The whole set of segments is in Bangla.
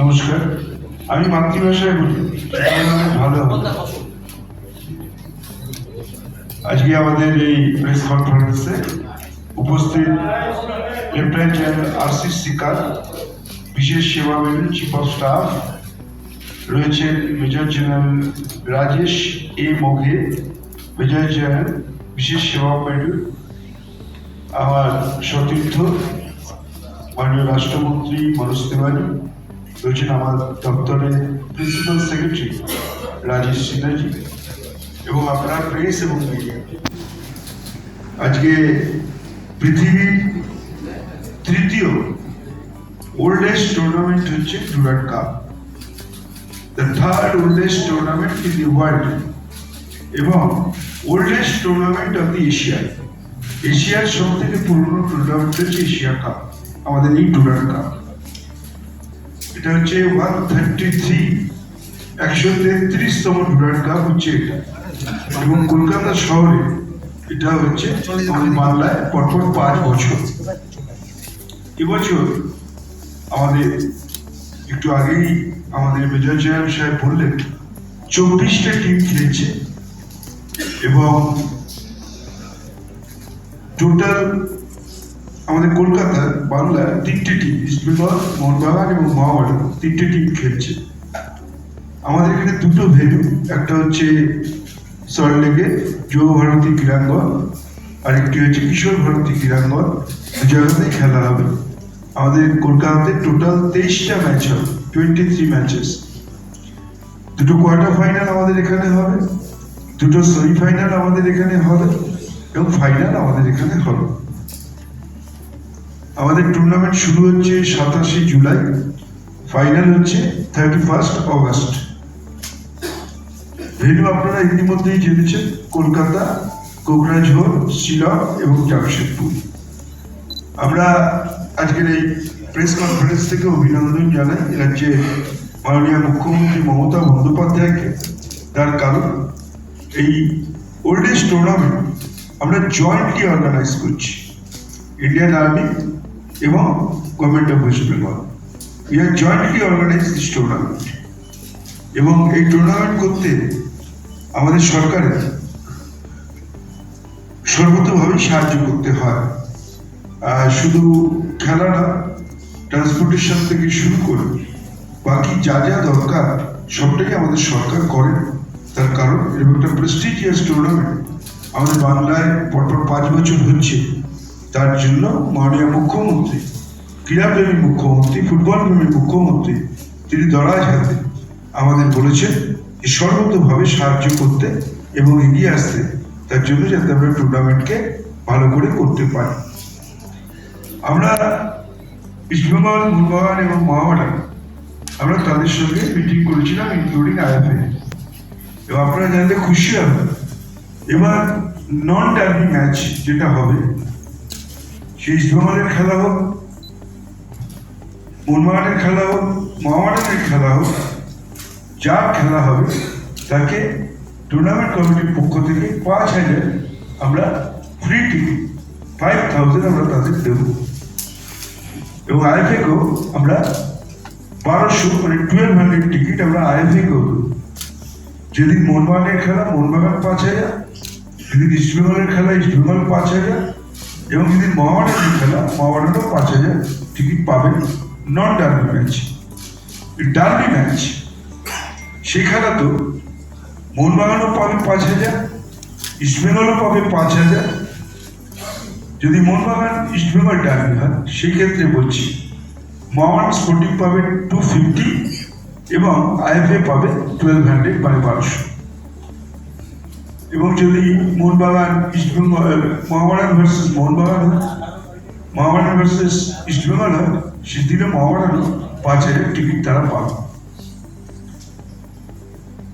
নমস্কার। আমি মাতৃভাষায় বলি ভালো আজকে আমাদের এই প্রেস কনফারেন্সে উপস্থিত lieutenant general R C Sikar বিশেষ সেবা মেনু চিফ অফ স্টাফ রয়েছেন major general Rajesh A Moghe major general বিশেষ সেবা মেনু আমার সতীর্থ, মাননীয় রাষ্ট্রমন্ত্রী মনোজ তিওয়ারি রয়েছেন আমার দপ্তরের প্রিন্সিপাল সেক্রেটারি রাজেশ সিনহাজি এবং আপনার প্রেস এবং মিডিয়া আজকে পৃথিবীর তৃতীয় ওল্ডেস্ট টুর্নামেন্ট হচ্ছে Durand cup the third oldest tournament in the world এবং oldest tournament of the Asia এশিয়ার সব থেকে পুরনো টুর্নামেন্ট হচ্ছে এশিয়া কাপ আমাদের এই ডুরান্ড কাপ এটা হচ্ছে ওয়ান থার্টি থ্রি একশো তেত্রিশতম ডুরান্ড কাপ হচ্ছে এটা। এবং কলকাতা শহরে এটা হচ্ছে বাংলায় পরপর পাঁচ বছর। এবছর আমাদের একটু আগেই আমাদের মেজর জেনারেল সাহেব বললেন, চব্বিশটা টিম খেলছে এবং টোটাল আমাদের কলকাতার বাংলার তিনটে টিম ইস্টবেঙ্গল মোহনবাগান এবং মহাবাগান তিনটে টিম খেলছে। আমাদের এখানে দুটো ভেন্যু একটা হচ্ছে সল্টলেকে যুব ভারতী ক্রীড়াঙ্গন আর একটি হচ্ছে কিশোর ভারতী ক্রীড়াঙ্গন জায়গাতেই খেলা হবে। আমাদের কলকাতাতে টোটাল তেইশটা ম্যাচ হবে টোয়েন্টি থ্রি ম্যাচেস দুটো কোয়ার্টার ফাইনাল আমাদের এখানে হবে, দুটো সেমিফাইনাল আমাদের এখানে হবে এবং ফাইনাল আমাদের এখানে হবে। আমাদের টুর্নামেন্ট শুরু হচ্ছে সাতাশে জুলাই ফাইনাল হচ্ছে থার্টি ফার্স্ট অগস্ট ভেন্যু আপনারা ইতিমধ্যেই জেনেছেন, কলকাতা কোকরাঝোর শিলং এবং জামশেদপুর। আমরা আজকের এই প্রেস কনফারেন্স থেকে অভিনন্দন জানাই। রাজ্যে মাননীয় মুখ্যমন্ত্রী মমতা বন্দ্যোপাধ্যায়কে, তার কারণ এই ওল্ড এজ টুর্নামেন্ট আমরা জয়েন্টলি অর্গানাইজ করছি। ইন্ডিয়ান আর্মি এবং গভর্নমেন্ট অফ ওয়েস্ট বেঙ্গল আর জয়েন্টলি অর্গানাইজ দিস টুর্নামেন্ট এবং এই টুর্নামেন্ট করতে আমাদের সরকারের সর্বতভাবেই সাহায্য করতে হয়। শুধু খেলা না ট্রান্সপোর্টেশন থেকে শুরু করে বাকি যা যা দরকার সবটাই আমাদের সরকার করে। তার কারণ এরকম একটা প্রেস্টিজিয়াস টুর্নামেন্ট আমাদের বাংলায় পরপর পাঁচ বছর হচ্ছে। তার জন্য মাননীয় মুখ্যমন্ত্রী, ক্রীড়াপ্রেমী মুখ্যমন্ত্রী, ফুটবলপ্রেমী মুখ্যমন্ত্রী, তিনি দরাজ হাতে আমাদের বলেছেন, যে সর্বতভাবে সাহায্য করতে এবং এগিয়ে আসতে তার জন্য যাতে আমরা টুর্নামেন্টকে ভালো করে করতে পারি। আমরা ইস্টবেঙ্গল মোহনবাগান এবং মহাবাগান আমরা তাদের সঙ্গে মিটিং করেছিলাম ইনক্লুডিং আইএফএ এবং আপনারা জানতে খুশি হবেন, এবার নন ডার্বি ম্যাচ যেটা হবে ইস্টবেঙ্গলের খেলা হোক মোহনবাগানের খেলা হোক মহাবাগানের খেলা হোক যা খেলা হবে, তাকে টুর্নামেন্ট কমিটির পক্ষ থেকে পাঁচ হাজার আমরা ফ্রি টিকিট ফাইভ থাউজেন্ড আমরা তাদের দেব। এবং আইএফএকেও আমরা বারোশো মানে টুয়েলভ হান্ড্রেড টিকিট আমরা আইএফএকেও দেবো। যেদিন মোহনবাগানের খেলা মোহনবাগান পাঁচ হাজার, যেদিন ইস্টবেঙ্গলের খেলা, ইস্টবেঙ্গল পাঁচ হাজার এবং যদি মহাবাগানের খেলা মহাবাগানও পাঁচ হাজার টিকিট পাবেন non derby match derby match সেই খেলা তো মোহনবাগানও পাবে পাঁচ হাজার ইস্টবেঙ্গলও পাবে পাঁচ হাজার। যদি মোহনবাগান ইস্টবেঙ্গল ডার্বি হয়, সেই ক্ষেত্রে বলছি মোহামেডান স্পোর্টিং পাবে টু ফিফটি এবং আইএফএ পাবে টুয়েলভ হান্ড্রেড মানে বারোশো। এবং যদি মোহনবাগান ইস্টবেঙ্গল মোহামেডান ভার্সেস মোহনবাগান হয় মোহামেডান ভার্সেস ইস্টবেঙ্গল হয় সেদিনে মোহামেডানও পাঁচ হাজার টিকিট তারা পাবে।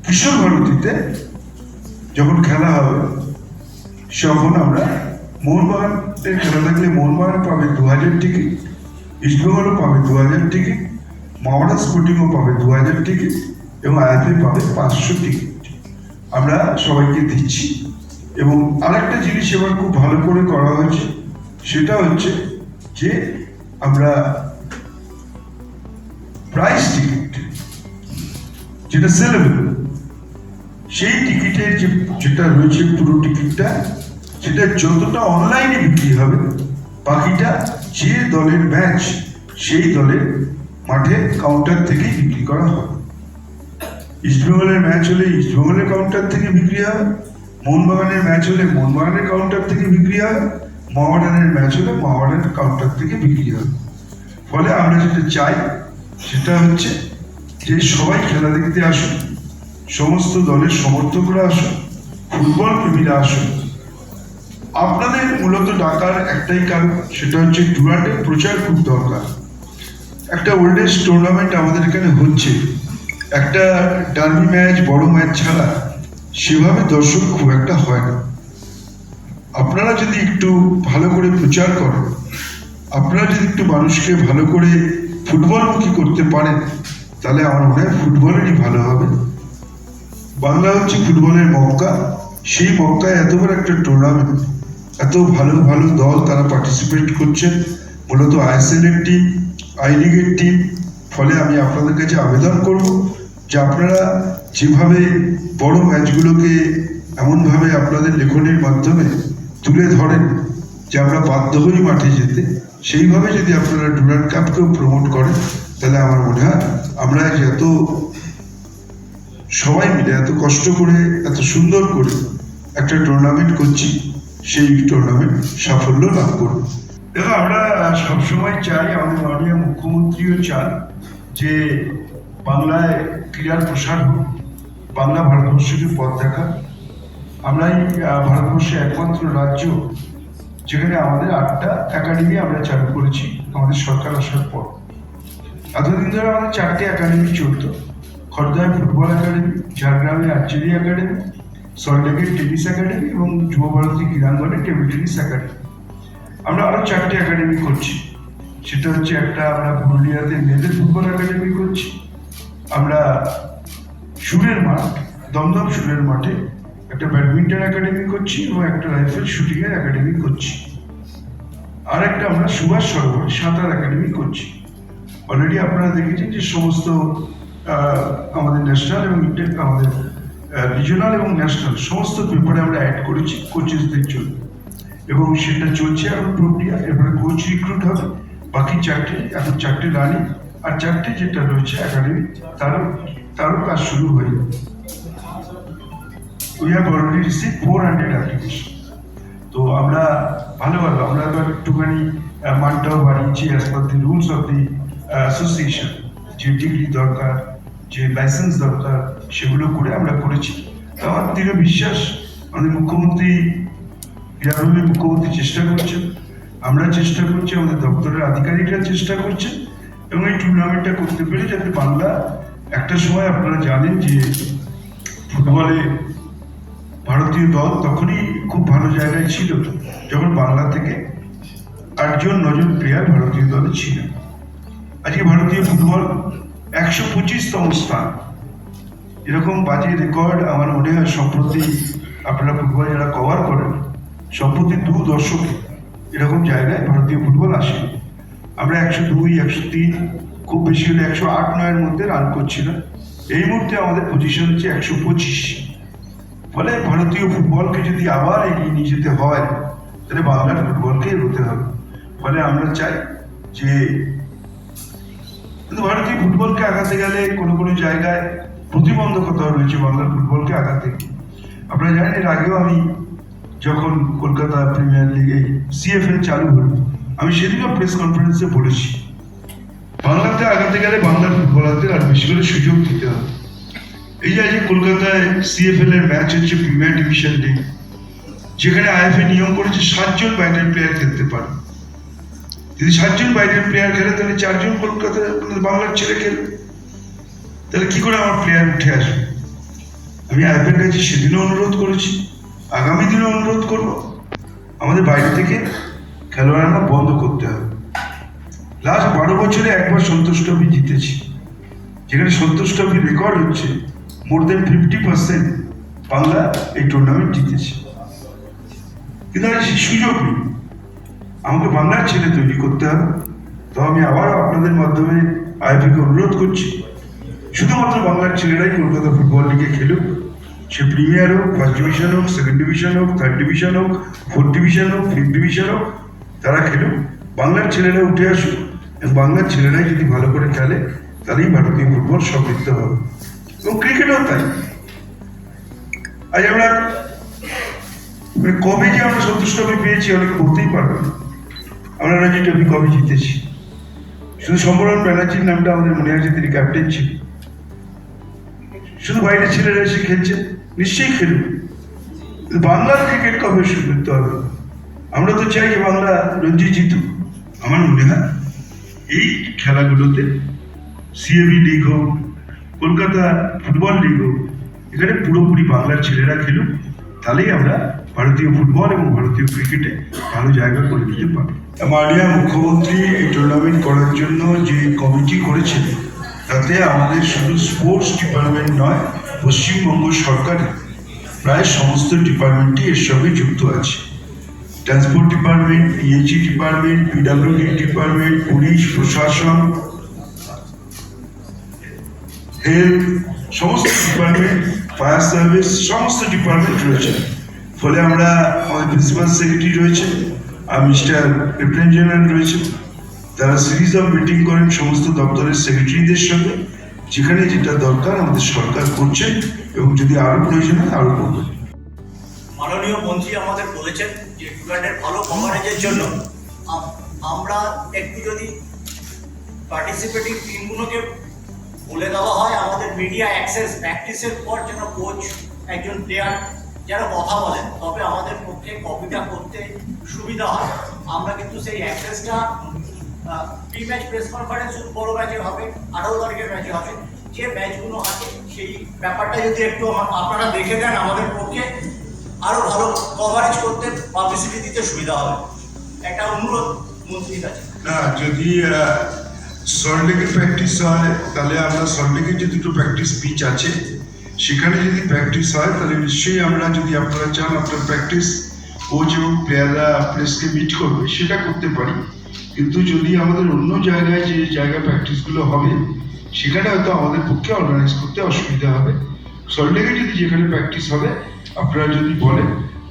কিশোর ভারতীতে যখন খেলা হবে, তখন আমরা মোহনবাগানের খেলা থাকলে মোহনবাগান পাবে দু হাজার টিকিট ইস্টবেঙ্গলও পাবে দু হাজার টিকিট মহারাজ স্পোর্টিংও পাবে দু হাজার টিকিট এবং আয়াতে পাবে পাঁচশো টিকিট। আমরা সবাইকে দিচ্ছি। এবং আরেকটা জিনিস এবার খুব ভালো করে করা হয়েছে, সেটা হচ্ছে যে আমরা প্রাইস টিকিট যেটা সেলেবল সেই টিকিটের যে যেটা রয়েছে পুরো টিকিটটা সেটা যতটা অনলাইনে বিক্রি হবে, বাকিটা যে দলের ম্যাচ সেই দলের মাঠে কাউন্টার থেকেই বিক্রি করা হবে। ইস্টবেঙ্গলের ম্যাচ হলে ইস্টবেঙ্গলের কাউন্টার থেকে বিক্রি হবে মোহনবাগানের ম্যাচ হলে মোহনবাগানের কাউন্টার থেকে বিক্রি হবে মহাবাগানের ম্যাচ হলে মহাবাগানের কাউন্টার থেকে বিক্রি হবে ফলে আমরা যেটা চাই, সেটা হচ্ছে যে সবাই খেলা দেখতে আসুন সমস্ত দলের সমর্থকরা আসুন ফুটবল প্রেমীরা আসুন আপনাদের মূলত ডাকার একটাই কারণ, সেটা হচ্ছে ডুরান্ডের প্রচার খুব দরকার। একটা ওল্ডেস্ট টুর্নামেন্ট আমাদের এখানে হচ্ছে। একটা ডার্বি ম্যাচ, বড় ম্যাচ ছাড়া সেভাবে দর্শক খুব একটা হয় না। আপনারা যদি একটু ভালো করে প্রচার করেন, আপনারা যদি একটু মানুষকে ভালো করে ফুটবলমুখী করতে পারেন, তাহলে আমার মনে হয় ফুটবলেরই ভালো হবে। বাংলা হচ্ছে ফুটবলের মক্কা। সেই মক্কায় এত বড় একটা টুর্নামেন্ট এত ভালো ভালো দল তারা পার্টিসিপেট করছেন। মূলত আইএসএল এর টিম আই লিগের টিম ফলে আমি আপনাদের কাছে আবেদন করব যে আপনারা যেভাবে বড় ম্যাচগুলোকে এমনভাবে আপনাদের লেখনের মাধ্যমে তুলে ধরেন যে আমরা বাধ্য হই মাঠে যেতে, সেইভাবে যদি আপনারা ডুরান্ড কাপকেও প্রমোট করেন, তাহলে আমার মনে হয় আমরা এত সবাই মিলে, এত কষ্ট করে, এত সুন্দর করে একটা টুর্নামেন্ট করছি, সেই টুর্নামেন্ট সাফল্য লাভ করব। দেখো, আমরা সবসময় চাই আমাদের মাননীয় মুখ্যমন্ত্রীও চান যে বাংলায় ক্রীড়ার প্রসার হোক, বাংলা ভারতবর্ষকে পথ দেখা। আমরাই ভারতবর্ষে একমাত্র রাজ্য যেখানে আমাদের আটটা একাডেমি আমরা চালু করেছি, আমাদের সরকার আসার পর। এতদিন ধরে আমাদের চারটে একাডেমি চলতো। খর্দায় ফুটবল একাডেমি ঝাড়গ্রামে আর্চারি একাডেমি সল্টলেকের টেনিস একাডেমি এবং যুব ভারতী ক্রীড়াঙ্গনে টেবিল টেনিস একাডেমি আমরা আরও চারটে একাডেমি করছি। সেটা হচ্ছে একটা আমরা পুরুলিয়াতে মেয়েদের ফুটবল একাডেমি করছি। আমরা সুরের মাঠ, দমদম সুরের মাঠে একটা ব্যাডমিন্টন একাডেমি করছি এবং একটা রাইফেল শুটিং এর একাডেমি করছি। আর একটা আমরা সুভাষ সরোবর সাঁতার একাডেমি করছি। অলরেডি আপনারা দেখেছেন যে সমস্ত আমাদের ন্যাশনাল এবং আমাদের রিজনাল এবং ন্যাশনাল সমস্ত পেপারে আমরা অ্যাড করেছি কোচেসদের জন্য। এবং সেটা চলছে এখন প্রক্রিয়া, এবারে কোচ রিক্রুট হবে। বাকি চারটে, এখন চারটে রানিং আর চারটে যেটা রয়েছে একাডেমি তারও তারও কাজ শুরু হয়ে যাবে we have already receive four hundred application তো আমরা ভালো ভালো, আমরা এবার একটুখানি মানটাও বাড়িয়েছি as per the rules of the association যে ডিগ্রি দরকার, যে লাইসেন্স দরকার, সেগুলো করে আমরা করেছি। তো আমার দৃঢ় বিশ্বাস, আমাদের মুখ্যমন্ত্রী বিহারভাবে মুখ্যমন্ত্রী চেষ্টা করছেন। আমরা চেষ্টা করছি, আমাদের দপ্তরের আধিকারিকরা চেষ্টা করছেন। এবং এই টুর্নামেন্টটা করতে পেরে যাতে বাংলা একটা সময় আপনারা জানেন যে ফুটবলে ভারতীয় দল তখনই খুব ভালো জায়গায় ছিল, যখন বাংলা থেকে আটজন নজন প্লেয়ার ভারতীয় দলে ছিল। আজকে ভারতীয় ফুটবল একশো পঁচিশতম স্থান। এরকম বাজে রেকর্ড আমার মনে হয় সম্প্রতি আপনারা ফুটবল যারা কভার করেন, সম্প্রতি দু দশকে এরকম জায়গায় ভারতীয় ফুটবল আসে আমরা একশো দুই, একশো তিন, খুব বেশি হলে একশো আট, নয়ের মধ্যে রান করছিলাম এই মুহূর্তে আমাদের পজিশন হচ্ছে একশো পঁচিশ। ফলে ভারতীয় ফুটবলকে যদি আবার এগিয়ে নিয়ে যেতে হয়, তাহলে বাংলার ফুটবলকে এগোতে হবে। ফলে আমরা চাই যে কিন্তু ভারতীয় ফুটবলকে আগাতে গেলে কোনো কোনো জায়গায় প্রতিবন্ধকতা রয়েছে বাংলার ফুটবলকে আগাতে। আপনারা জানেন, এর আগেও আমি যখন কলকাতা প্রিমিয়ার লিগে সিএফএল চালু হলো আমি সেদিনও প্রেস কনফারেন্সে বলেছি। বাংলাতে আগাতে গেলে বাংলার ফুটবলারদের আর বেশি করে সুযোগ দিতে হবে। এই যে কলকাতায় সিএফএল এর ম্যাচ হচ্ছে প্রিমিয়ার ডিভিশন লিগ যেখানে আইএফএ নিয়ম করেছে সাতজন বাইরের প্লেয়ার খেলতে পারে। যদি সাতজন বাইরের প্লেয়ার খেলে, তাহলে চারজন কলকাতা বাংলার ছেলে খেলবে তাহলে কি করে আমার প্লেয়ার উঠে আসবে? আমি আইএফএর কাছে সেদিনও অনুরোধ করেছি। আগামী দিনে অনুরোধ করব। আমাদের বাইরে থেকে খেলোয়াড় আনা বন্ধ করতে হবে। লাস্ট বারো বছরে একবার সন্তোষ ট্রফি জিতেছি। যেখানে সন্তোষ ট্রফি রেকর্ড হচ্ছে more than fifty percent Bangla এই টুর্নামেন্ট জিতেছে। কিন্তু আজ সুযোগ নেই। আমাকে বাংলার ছেলে তৈরি করতে হবে। তো আমি আবার আপনাদের মাধ্যমে আইপিকে অনুরোধ করছি, শুধুমাত্র বাংলার ছেলেরাই কলকাতা ফুটবল লিগে খেলুক। সে প্রিমিয়ার হোক ফার্স্ট ডিভিশন হোক সেকেন্ড ডিভিশন হোক থার্ড ডিভিশন হোক ফোর্থ ডিভিশন হোক ফিফথ ডিভিশন হোক তারা খেলুক বাংলার ছেলেরা উঠে আসুক। এবং বাংলার ছেলেরাই যদি ভালো করে খেলে, তাহলেই ভারতীয় ফুটবল সমৃদ্ধ হবে। এবং ক্রিকেটও তাই। আজ আমরা মানে কবে যে আমরা সন্তুষ্ট আমি পেয়েছি, অনেকে বলতেই পারবে না। আমরা রঞ্জি ট্রফি কবে জিতেছি? শুধু সম্বরণ ব্যানার্জির নামটা আমাদের মনে আছে, তিনি ক্যাপ্টেন ছিল শুধু বাইরের ছেলেরা এসে খেলছে, নিশ্চয়ই খেলবে। বাংলার ক্রিকেট কবে সমৃদ্ধ হবে? আমরা তো চাই যে বাংলা রঞ্জি জিতুক আমার মনে হয় এই খেলাগুলোতে সিএবি লিগ হোক, কলকাতা ফুটবল লিগ হোক, এখানে পুরোপুরি বাংলার ছেলেরা খেলুক, তাহলেই আমরা ভারতীয় ফুটবল এবং ভারতীয় ক্রিকেটে ভালো জায়গা করে দিতে পারি মাননীয় মুখ্যমন্ত্রী এই টুর্নামেন্ট করার জন্য যে কমিটি করেছেন, তাতে আমাদের শুধু স্পোর্টস ডিপার্টমেন্ট নয়, পশ্চিমবঙ্গ সরকারের প্রায় সমস্ত ডিপার্টমেন্টই এর সঙ্গে যুক্ত আছে। Transport department PHE department PWD department police প্রশাসন হেলথ সমস্ত ডিপার্টমেন্ট ফায়ার সার্ভিস সমস্ত ডিপার্টমেন্ট রয়েছে। ফলে আমরা আমাদের প্রিন্সিপাল সেক্রেটারি রয়েছে, আর মিস্টার লেফটেন্যান্ট জেনারেল রয়েছে। তারা সিরিজ অফ মিটিং করেন সমস্ত দপ্তরের সেক্রেটারিদের সঙ্গে, যেখানে যেটা দরকার আমাদের সরকার করছে, এবং যদি আরও প্রয়োজন হয় আরও করবে। মাননীয় মন্ত্রী আমাদের বলেছেন যে টুর্নামেন্টের ভালো কভারেজের জন্য আমরা একটু যদি পার্টিসিপেটিং টিমগুলোকে বলে দেওয়া হয়, আমাদের মিডিয়া অ্যাক্সেস প্র্যাকটিসের পর যেন কোচ একজন প্লেয়ার যারা কথা বলেন, তবে আমাদের পক্ষে কপিটা করতে সুবিধা হয়। আমরা কিন্তু সেই অ্যাক্সেসটা প্রি ম্যাচ প্রেস কনফারেন্স বড় ম্যাচে হবে, আঠারো তারিখের ম্যাচে হবে, যে ম্যাচগুলো আছে, সেই ব্যাপারটা যদি একটু আপনারা দেখে দেন আমাদের পক্ষে আরও ভালো কভারেজ করতে পাবলিসিটি দিতে সুবিধা হবে। একটা অনুরোধ মন্ত্রীর কাছে। না, যদি সল্টলেকের প্র্যাকটিস হয়, তাহলে আমরা সল্টলেকের যে দুটো প্র্যাকটিস পিচ আছে, সেখানে যদি প্র্যাকটিস হয়, তাহলে নিশ্চয়ই আমরা যদি আপনারা চান আপনার প্র্যাকটিস কোচ এবং প্লেয়াররা প্লেসকে মিট করবে, সেটা করতে পারি। কিন্তু যদি আমাদের অন্য জায়গায় যে জায়গায় প্র্যাকটিসগুলো হবে, সেখানে হয়তো আমাদের পক্ষে অর্গানাইজ করতে অসুবিধা হবে। সল্টলেকে যদি যেখানে প্র্যাকটিস হবে আপনারা যদি বলেন,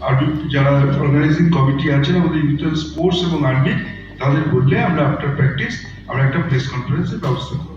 আর যারা অর্গানাইজিং কমিটি আছেন আমাদের ইউথ স্পোর্টস এবং আর্মি, তাদের বললে আমরা আফটার প্র্যাকটিস আমরা একটা প্রেস কনফারেন্সের ব্যবস্থা করব।